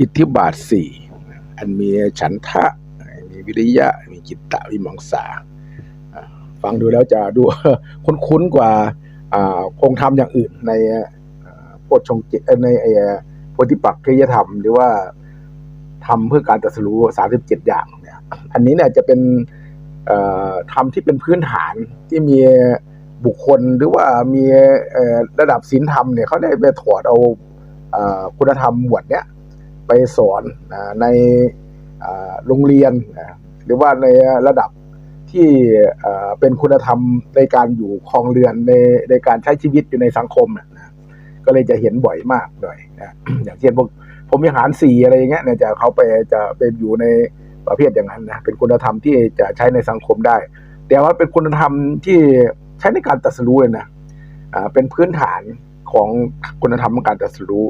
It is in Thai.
อิทธิบาทสี่อันมีฉันทะ มีวิริยะ มีจิตตะวิมังสา ฟังดูแล้วจะดูคุ้นๆกว่าคงทำอย่างอื่นในโพชงจเอ่อในไอ้โพธิปักขิยธรรม หรือว่าทำเพื่อการตรัสรู้สามสิบเจ็ดอย่างเนี่ยอันนี้เนี่ยจะเป็นธรรมที่เป็นพื้นฐานที่มีบุคคลหรือว่ามีระดับศีลธรรมเนี่ยเขาได้ไปถอดเอาคุณธรรมหมวดเนี้ย ไปสอนในโรงเรียน หรือว่าในระดับที่เป็นคุณธรรมในการอยู่ครองเรือนในในการใช้ชีวิตอยู่ในสังคมนะนะก็เลยจะเห็นบ่อยมากหน่อยนะอย่างเช่นพวกผมมีหารสี่อะไรอย่างเงี้ยเนี่ยจะเขาไปจะไปอยู่ในประเภทอย่างนั้นนะเป็นคุณธรรมที่จะใช้ในสังคมได้ แต่ว่าเป็นคุณธรรมที่ใช้ในการตรัสรู้เลยนะอ่าเป็นพื้นฐานของคุณธรรมของการตรัสรู้